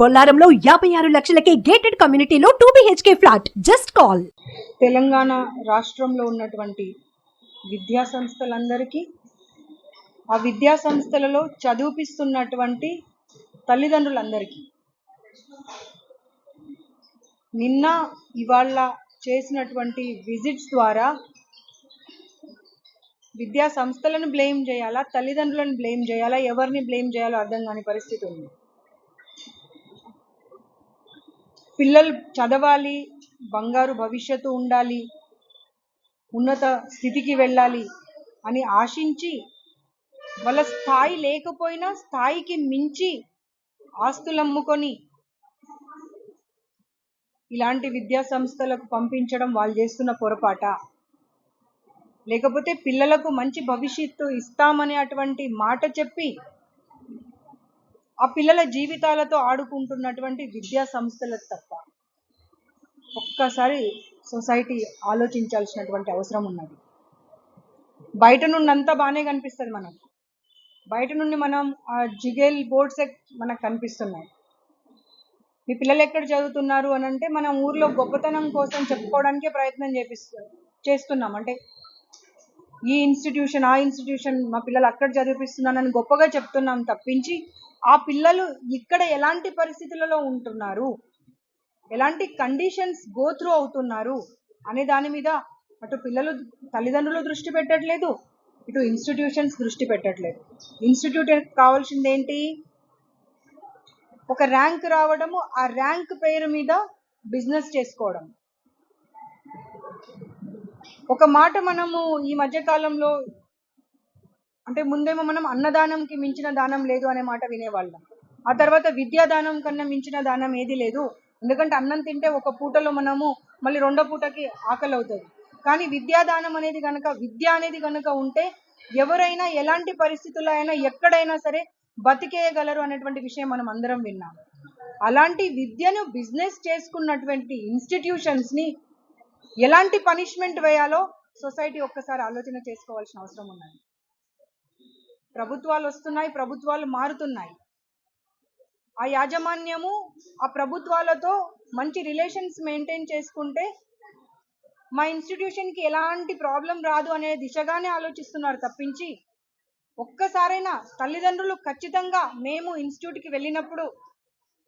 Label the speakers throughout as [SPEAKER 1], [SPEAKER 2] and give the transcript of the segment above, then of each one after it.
[SPEAKER 1] బొల్లారంలో యాభై ఆరు లక్షలకే గేటెడ్ కమ్యూనిటీలో two BHK flat just call
[SPEAKER 2] Telangana రాష్ట్రంలో ఉన్నటువంటి విద్యా సంస్థలందరికీ ఆ విద్యా సంస్థలలో చదివిపిస్తున్నటువంటి తల్లిదండ్రులందరికీ నిన్న ఇవాళ చేసినటువంటి విజిట్స్ ద్వారా విద్యా సంస్థలను బ్లేమ్ చేయాలా తల్లిదండ్రులను బ్లేమ్ చేయాలా ఎవరిని బ్లేమ్ చేయాలో అర్థం కాని పరిస్థితి ఉంది. పిల్లలు చదవాలి బంగారు భవిష్యత్తు ఉండాలి ఉన్నత స్థితికి వెళ్ళాలి అని ఆశించి వాళ్ళ స్థాయి లేకపోయినా స్థాయికి మించి ఆస్తులు అమ్ముకొని ఇలాంటి విద్యా సంస్థలకు పంపించడం వాళ్ళు చేస్తున్న పొరపాట. లేకపోతే పిల్లలకు మంచి భవిష్యత్తు ఇస్తామనే అటువంటి మాట చెప్పి ఆ పిల్లల జీవితాలతో ఆడుకుంటున్నటువంటి విద్యా సంస్థలకు తప్ప ఒక్కసారి సొసైటీ ఆలోచించాల్సినటువంటి అవసరం ఉన్నది. బయట నుండి అంతా బాగానే కనిపిస్తుంది మనకు. బయట నుండి మనం ఆ జిగేల్ బోర్డ్స్ మనకు కనిపిస్తున్నాయి. మీ పిల్లలు ఎక్కడ చదువుతున్నారు అని అంటే మనం ఊర్లో గొప్పతనం కోసం చెప్పుకోవడానికే ప్రయత్నం చేపిస్తు చేస్తున్నాం. అంటే ఈ ఇన్స్టిట్యూషన్ ఆ ఇన్స్టిట్యూషన్ మా పిల్లలు అక్కడ చదివిపిస్తున్నానని గొప్పగా చెప్తున్నాం తప్పించి ఆ పిల్లలు ఇక్కడ ఎలాంటి పరిస్థితులలో ఉంటున్నారు? ఎలాంటి కండిషన్స్ గో త్రూ అవుతున్నారు? అనే దాని మీద అటు పిల్లలు తల్లిదండ్రులు దృష్టి పెట్టట్లేదు ఇటు ఇన్స్టిట్యూషన్స్ దృష్టి పెట్టట్లేదు. ఇన్స్టిట్యూట్ కావాల్సింది ఏంటి? ఒక ర్యాంక్ రావడము ఆ ర్యాంక్ పేరు మీద బిజినెస్ చేసుకోవడం. ఒక మాట మనము ఈ మధ్య కాలంలో అంటే ముందేమో మనం అన్నదానంకి మించిన దానం లేదు అనే మాట వినేవాళ్ళం. ఆ తర్వాత విద్యాదానం కన్నా మించిన దానం ఏది లేదు. ఎందుకంటే అన్నం తింటే ఒక పూటలో మనము మళ్ళీ రెండో పూటకి ఆకలి అవుతుంది కానీ విద్యాదానం అనేది కనుక విద్య అనేది కనుక ఉంటే ఎవరైనా ఎలాంటి పరిస్థితుల్లో అయినా ఎక్కడైనా సరే బతికేయగలరు అనేటువంటి విషయం మనం అందరం విన్నాం. అలాంటి విద్యను బిజినెస్ చేసుకున్నటువంటి ఇన్స్టిట్యూషన్స్ని ఎలాంటి పనిష్మెంట్ వేయాలో సొసైటీ ఒక్కసారి ఆలోచన చేసుకోవాల్సిన అవసరం ఉన్నది. ప్రభుత్వాలు వస్తున్నాయి ప్రభుత్వాలు మారుతున్నాయి. ఆ యాజమాన్యము ఆ ప్రభుత్వాలతో మంచి రిలేషన్స్ మెయింటైన్ చేసుకుంటే మా ఇన్స్టిట్యూషన్కి ఎలాంటి ప్రాబ్లం రాదు అనే దిశగానే ఆలోచిస్తున్నారు తప్పించి ఒక్కసారైనా తల్లిదండ్రులు ఖచ్చితంగా మేము ఇన్స్టిట్యూట్కి వెళ్ళినప్పుడు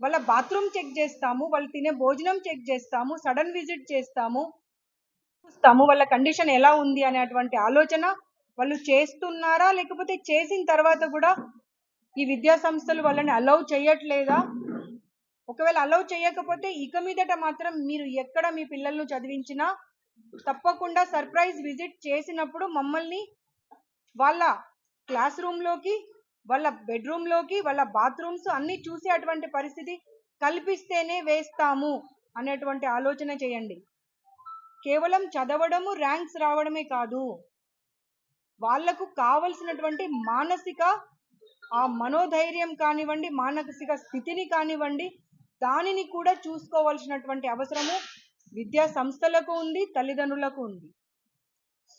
[SPEAKER 2] వాళ్ళ బాత్రూమ్ చెక్ చేస్తాము వాళ్ళు తినే భోజనం చెక్ చేస్తాము సడన్ విజిట్ చేస్తాము చూస్తాము వాళ్ళ కండిషన్ ఎలా ఉంది అనేటువంటి ఆలోచన వాళ్ళు చేస్తున్నారా? లేకపోతే చేసిన తర్వాత కూడా ఈ విద్యా సంస్థలు వాళ్ళని అలౌ చేయట్లేదా? ఒకవేళ అలౌ చేయకపోతే ఇక మీదట మాత్రం మీరు ఎక్కడ మీ పిల్లలను చదివించినా తప్పకుండా సర్ప్రైజ్ విజిట్ చేసినప్పుడు మమ్మల్ని వాళ్ళ క్లాస్ రూమ్లోకి వాళ్ళ బెడ్రూమ్లోకి వాళ్ళ బాత్రూమ్స్ అన్నీ చూసే అటువంటి పరిస్థితి కల్పిస్తేనే వేస్తాము అనేటువంటి ఆలోచన చేయండి. కేవలం చదవడము ర్యాంక్స్ రావడమే కాదు. వాళ్ళకు కావలసినటువంటి మానసిక ఆ మనోధైర్యం కానివ్వండి మానసిక స్థితిని కానివ్వండి దానిని కూడా చూసుకోవాల్సినటువంటి అవసరము విద్యా సంస్థలకు ఉంది తల్లిదండ్రులకు ఉంది.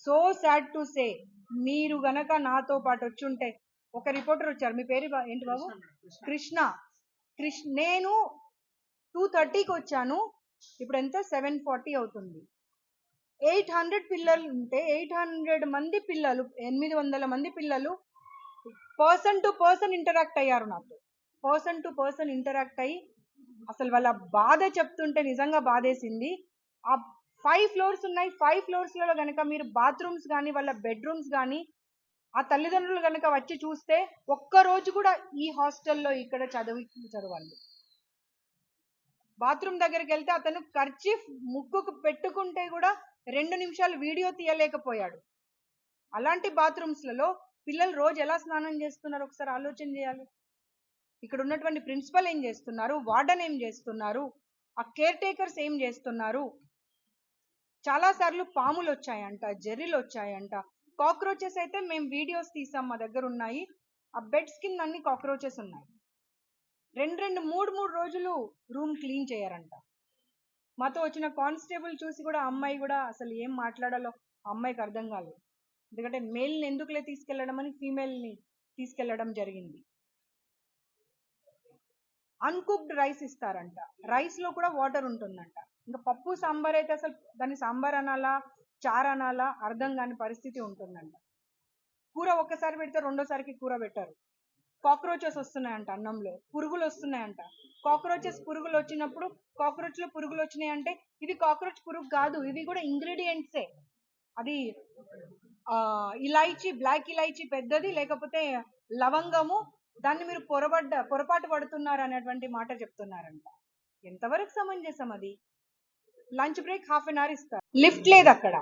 [SPEAKER 2] సో సాడ్ టు సే మీరు గనక నాతో పాటు వచ్చుంటే ఒక రిపోర్టర్ వచ్చారు మీ పేరు ఏంటి బాబు? కృష్ణ. కృష్ణ. నేను టూ థర్టీకి వచ్చాను ఇప్పుడు ఎంత? సెవెన్ ఫార్టీ అవుతుంది. ఎయిట్ హండ్రెడ్ పిల్లలు ఉంటే ఎయిట్ హండ్రెడ్ మంది పిల్లలు ఎనిమిది వందల మంది పిల్లలు పర్సన్ టు పర్సన్ ఇంటరాక్ట్ అయ్యారు నాతో. పర్సన్ టు పర్సన్ ఇంటరాక్ట్ అయ్యి అసలు వాళ్ళ బాధ చెప్తుంటే నిజంగా బాధేసింది. ఆ ఫైవ్ ఫ్లోర్స్ ఉన్నాయి. ఫైవ్ ఫ్లోర్స్లలో కనుక మీరు బాత్రూమ్స్ కానీ వాళ్ళ బెడ్రూమ్స్ కానీ ఆ తల్లిదండ్రులు కనుక వచ్చి చూస్తే ఒక్క రోజు కూడా ఈ హాస్టల్లో ఇక్కడ చదివించరు వాళ్ళు. బాత్రూమ్ దగ్గరికి వెళ్తే అతను కర్చీఫ్ ముక్కుకు పెట్టుకుంటే కూడా రెండు నిమిషాలు వీడియో తీయలేకపోయాడు. అలాంటి బాత్రూమ్స్లలో పిల్లలు రోజు ఎలా స్నానం చేస్తున్నారు? ఒకసారి ఆలోచన చేయాలి. ఇక్కడ ఉన్నటువంటి ప్రిన్సిపల్ ఏం చేస్తున్నారు? వార్డెన్ ఏం చేస్తున్నారు? ఆ కేర్ టేకర్స్ ఏం చేస్తున్నారు? చాలా సార్లు పాములు వచ్చాయంట జెర్రీలు వచ్చాయంట. కాక్రోచెస్ అయితే మేము వీడియోస్ తీసాం మా దగ్గర ఉన్నాయి. ఆ బెడ్స్ కింద అన్ని కాక్రోచెస్ ఉన్నాయి. రెండు రెండు మూడు మూడు రోజులు రూమ్ క్లీన్ చేయరంట. మాతో వచ్చిన కానిస్టేబుల్ చూసి కూడా అమ్మాయి కూడా అసలు ఏం మాట్లాడాలో అమ్మాయికి అర్థం కాలేదు. ఎందుకంటే మేల్ని ఎందుకులే తీసుకెళ్ళడం అని ఫీమేల్ని తీసుకెళ్ళడం జరిగింది. అన్కుక్డ్ రైస్ ఇస్తారంట. రైస్లో కూడా వాటర్ ఉంటుందంట. ఇంకా పప్పు సాంబార్ అయితే అసలు దాన్ని సాంబార్ అనాలా చారు అనాలా అర్థం కాని పరిస్థితి ఉంటుందంట. కూర ఒక్కసారి పెడితే రెండోసారికి కూర పెట్టారు. కాక్రోచెస్ వస్తున్నాయంట అన్నంలో. పురుగులు వస్తున్నాయంట. కాక్రోచెస్ పురుగులు వచ్చినప్పుడు కాక్రోచ్లో పురుగులు వచ్చినాయంటే ఇవి కాక్రోచ్ పురుగు కాదు ఇవి కూడా ఇంగ్రీడియంట్సే. అది ఆ, ఇలాయచీ బ్లాక్ ఇలాయచీ పెద్దది లేకపోతే లవంగము దాన్ని మీరు పొరబడ్డ పొరపాటు పడుతున్నారు అనేటువంటి మాట చెప్తున్నారంట. ఎంతవరకు సమంజసం అది? Lunch break half an hour ఇస్తారు. లిఫ్ట్ లేదు అక్కడ.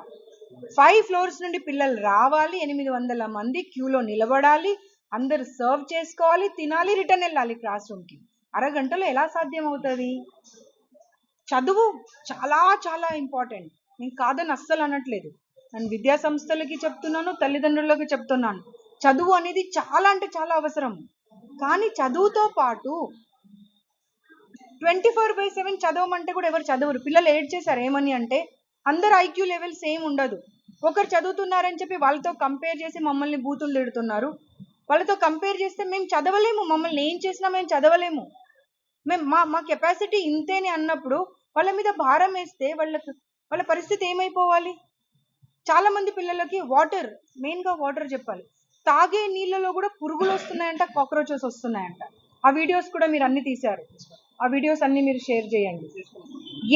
[SPEAKER 2] ఫైవ్ ఫ్లోర్స్ నుండి పిల్లలు రావాలి ఎనిమిది వందల మంది క్యూలో నిలబడాలి అందరు సర్వ్ చేసుకోవాలి తినాలి రిటర్న్ వెళ్ళాలి క్లాస్ రూమ్కి అరగంటలో ఎలా సాధ్యం అవుతుంది చదువు చాలా చాలా ఇంపార్టెంట్. నేను కాదని అస్సలు అనట్లేదు. నేను విద్యా సంస్థలకి చెప్తున్నాను తల్లిదండ్రులకి చెప్తున్నాను. చదువు అనేది చాలా అంటే చాలా అవసరం. కానీ చదువుతో పాటు ట్వంటీ ఫోర్ బై సెవెన్ చదవమంటే కూడా ఎవరు చదవరు. పిల్లలు ఏడ్ చేశారు ఏమని అంటే అందరు ఐక్యూ లెవెల్ సేమ్ ఉండదు. ఒకరు చదువుతున్నారని చెప్పి వాళ్ళతో కంపేర్ చేసి మమ్మల్ని బూతులు తిడుతున్నారు. వాళ్ళతో కంపేర్ చేస్తే మేము చదవలేము. మమ్మల్ని ఏం చేసినా మేము చదవలేము. మేము మా మా కెపాసిటీ ఇంతేనే అన్నప్పుడు వాళ్ళ మీద భారం వేస్తే వాళ్ళకి వాళ్ళ పరిస్థితి ఏమైపోవాలి? చాలా మంది పిల్లలకి వాటర్ మెయిన్గా వాటర్ చెప్పాలి. తాగే నీళ్ళలో కూడా పురుగులు వస్తున్నాయంట కాక్రోచెస్ వస్తున్నాయంట. ఆ వీడియోస్ కూడా మీరు అన్ని తీశారు. ఆ వీడియోస్ అన్ని మీరు షేర్ చేయండి.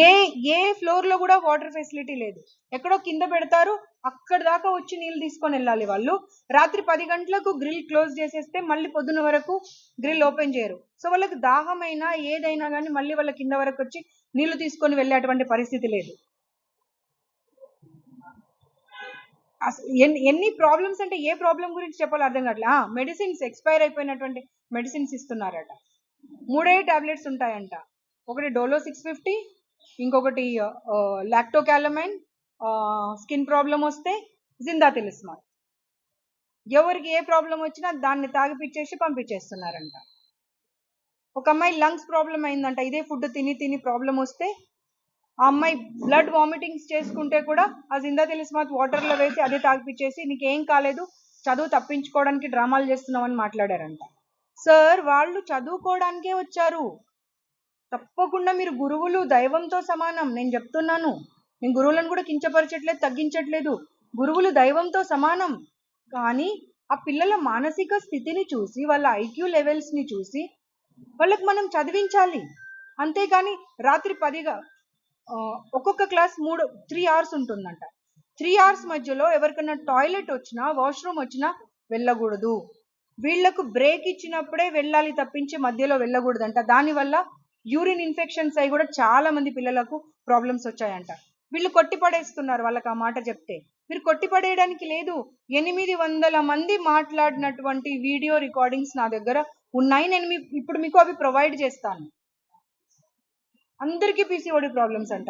[SPEAKER 2] ఏ ఏ ఫ్లోర్లో కూడా వాటర్ ఫెసిలిటీ లేదు. ఎక్కడో కింద పెడతారు అక్కడ దాకా వచ్చి నీళ్ళు తీసుకొని వెళ్ళాలి వాళ్ళు. రాత్రి పది గంటలకు గ్రిల్ క్లోజ్ చేసేస్తే మళ్ళీ పొద్దున వరకు గ్రిల్ ఓపెన్ చేయరు. సో వాళ్ళకి దాహమైనా ఏదైనా కానీ మళ్ళీ వాళ్ళ కింద వరకు వచ్చి నీళ్ళు తీసుకొని వెళ్ళేటువంటి పరిస్థితి లేదు. అసలు ఎన్ని ఎన్ని ప్రాబ్లమ్స్ అంటే ఏ ప్రాబ్లం గురించి చెప్పాలో అర్థం కావట్లే. మెడిసిన్స్ ఎక్స్పైర్ అయిపోయినటువంటి మెడిసిన్స్ ఇస్తున్నారట. మూడే టాబ్లెట్స్ ఉంటాయంట. ఒకటి డోలో సిక్స్ ఫిఫ్టీ ఇంకొకటి లాక్టోకాలమైన్ స్కిన్ ప్రాబ్లం వస్తే జిందా తెలిస్మార్ ఎవరికి ఏ ప్రాబ్లం వచ్చినా దాన్ని తాగిపిచ్చేసి పంపించేస్తున్నారంట. ఒక అమ్మాయి లంగ్స్ ప్రాబ్లం అయిందంట ఇదే ఫుడ్ తిని తిని ప్రాబ్లం వస్తే ఆ అమ్మాయి బ్లడ్ వామిటింగ్స్ చేసుకుంటే కూడా ఆ జిందా తెలిస్మాత్ వాటర్లో వేసి అదే తాగిపిచ్చేసి నీకేం కాలేదు చదువు తప్పించుకోవడానికి డ్రామాలు చేస్తున్నామని మాట్లాడారంట. సార్ వాళ్ళు చదువుకోవడానికే వచ్చారు. తప్పకుండా మీరు గురువులు దైవంతో సమానం. నేను చెప్తున్నాను. నేను గురువులను కూడా కించపరచట్లేదు తగ్గించట్లేదు. గురువులు దైవంతో సమానం. కానీ ఆ పిల్లల మానసిక స్థితిని చూసి వాళ్ళ ఐక్యూ లెవెల్స్ని చూసి వాళ్ళకి మనం చదివించాలి. అంతేగాని రాత్రి పదిగా ఒక్కొక్క క్లాస్ మూడు త్రీ అవర్స్ ఉంటుందంట. త్రీ అవర్స్ మధ్యలో ఎవరికైనా టాయిలెట్ వచ్చినా వాష్రూమ్ వచ్చినా వెళ్ళకూడదు. వీళ్ళకు బ్రేక్ ఇచ్చినప్పుడే వెళ్ళాలి తప్పించి మధ్యలో వెళ్ళకూడదంట. దానివల్ల యూరిన్ ఇన్ఫెక్షన్స్ అయి కూడా చాలా మంది పిల్లలకు ప్రాబ్లమ్స్ వచ్చాయంట. వీళ్ళు కొట్టి పడేస్తున్నారు వాళ్ళకి ఆ మాట చెప్తే. మీరు కొట్టి పడేయడానికి లేదు. ఎనిమిది వందల మంది మాట్లాడినటువంటి వీడియో రికార్డింగ్స్ నా దగ్గర ఉన్నాయి. నేను మీ ఇప్పుడు మీకు అవి ప్రొవైడ్ చేస్తాను. అందరికీ పీసీఓడి ప్రాబ్లమ్స్ అంట.